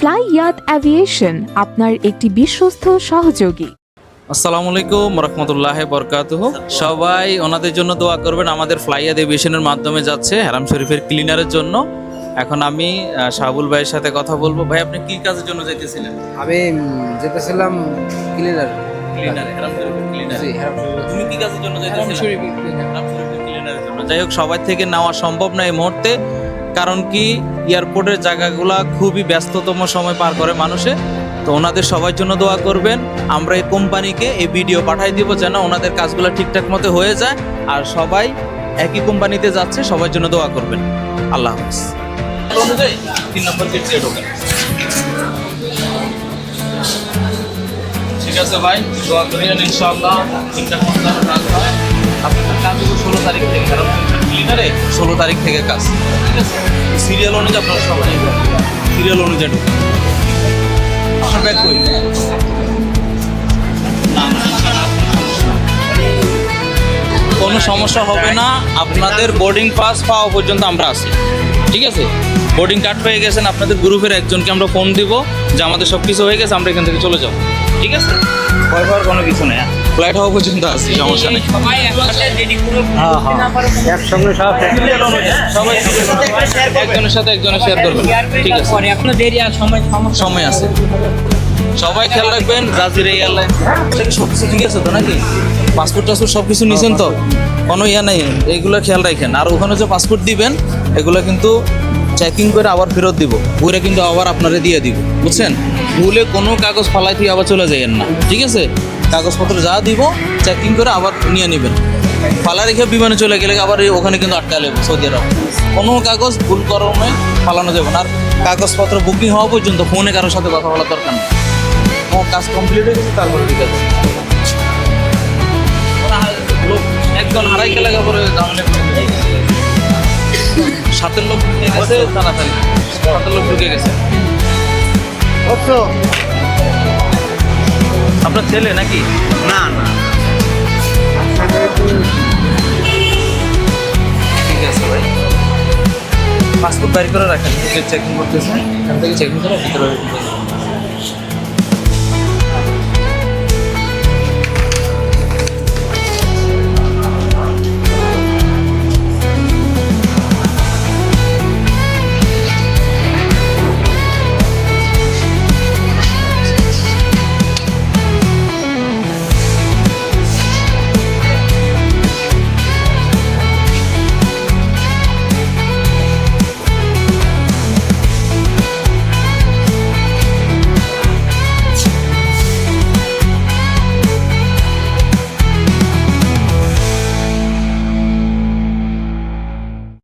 Fly ইয়াত aviation আপনার একটি বিশ্বস্ত সহযোগী। আসসালামু আলাইকুম রহমতুল্লাহ বরকাতুহ। সবাই ওনাদের জন্য দোয়া করবেন আমাদের ফ্লাইয়া এভিয়েশনের মাধ্যমে যাচ্ছে হারাম শরীফের ক্লিনারের জন্য। এখন আমি শাহাবুল ভাইয়ের সাথে কথা বলব। ভাই আপনি কি কাজের জন্য যাইতেছিলেন? আমি যেতেছিলাম ক্লিনার। ক্লিনারে হারাম শরীফের ক্লিনারে। জি তুমি কি কাজের জন্য যাইতেছিলে হারাম ক্লিনারের জন্য। যাই হোক সবাই থেকে নেওয়া সম্ভব না এই মুহূর্তে। কারণ কি, এয়ারপোর্টের জায়গাগুলা খুবই ব্যস্ততম সময় পার করে মানুষে। তো ওনাদের সবার জন্য দোয়া করবেন। আমরা এই কোম্পানিকে এই ভিডিও পাঠাই দিব যেন ওনাদের কাজগুলো ঠিকঠাক মতো হয়ে যায়। আর সবাই একই কোম্পানিতে যাচ্ছে, সবার জন্য দোয়া করবেন। আল্লাহ হাফিজ। অনুযায়ী ঠিক আছে ভাই, দোয়া করিয়েন ইনশাআল্লাহ। ঠিকঠাক মতো কাজ হয়। আপনার কাজ ষোলো তারিখ ক্লিনারে ষোলো তারিখ থেকে কাজ। ঠিক আছে? সিরিয়াল অনুযায়ী আপনারা সবাই সিরিয়াল অনুযায়ী কোনো সমস্যা হবে না। আপনাদের বোর্ডিং পাস পাওয়া পর্যন্ত আমরা আছি। ঠিক আছে? বোর্ডিং কার্ড পেয়ে গেছেন। আপনাদের গ্রুপের একজনকে আমরা ফোন দিব যে আমাদের সব কিছু হয়ে গেছে, আমরা এখান থেকে চলে যাব। ঠিক আছে? ভয় পাওয়ার কোনো কিছু নেই। ফ্লাইট হওয়া পর্যন্ত আছি সমস্যা নেই। একসঙ্গে সব সবাই একজনের সাথে একজনের শেয়ার করবেন। ঠিক আছে। এখনও দেরি আর সময় সময় আছে। সবাই খেয়াল রাখবেন জাজির এয়ারলাইন সব কিছু ঠিক আছে তো নাকি? পাসপোর্ট টাসপোর্ট সব কিছু নিছেন তো? কোনো ইয়া নেই এইগুলো খেয়াল রাখেন। আর ওখানে যে পাসপোর্ট দিবেন এগুলো কিন্তু চেকিং করে আবার ফেরত দিব। ওইটা কিন্তু আবার আপনারা দিয়ে দিব। বুঝছেন? ভুলে কোনো কাগজ ফালাই দিয়ে আবার চলে যাইয়েন না, ঠিক আছে? কাগজপত্র যা দিব চেকিং করে আবার নিয়ে নেবেন। ফালা রেখে বিমানে চলে গেলে আবার ওখানে কিন্তু আটকা লেবে সৌদি আরব। কোনো কাগজ ভুল করণে ফালানো যাবে না। আর কাগজপত্র বুকিং হওয়া পর্যন্ত ফোনে কারোর সাথে কথা বলার দরকার নেই। ও কাজ কমপ্লিট হয়ে গেছে, তারপরে ঠিক আছে। একজন হারাই গেলে পরে সাতের লোক তাড়াতাড়ি। সাতের লোক ঢুকে গেছে। আপনার ছেলে নাকি? না না। ঠিক আছে ভাই। পাসপোর্ট বাইর করে রাখেন চেকিং করতেছে এখান থেকে চেকিং করে ভিতরে।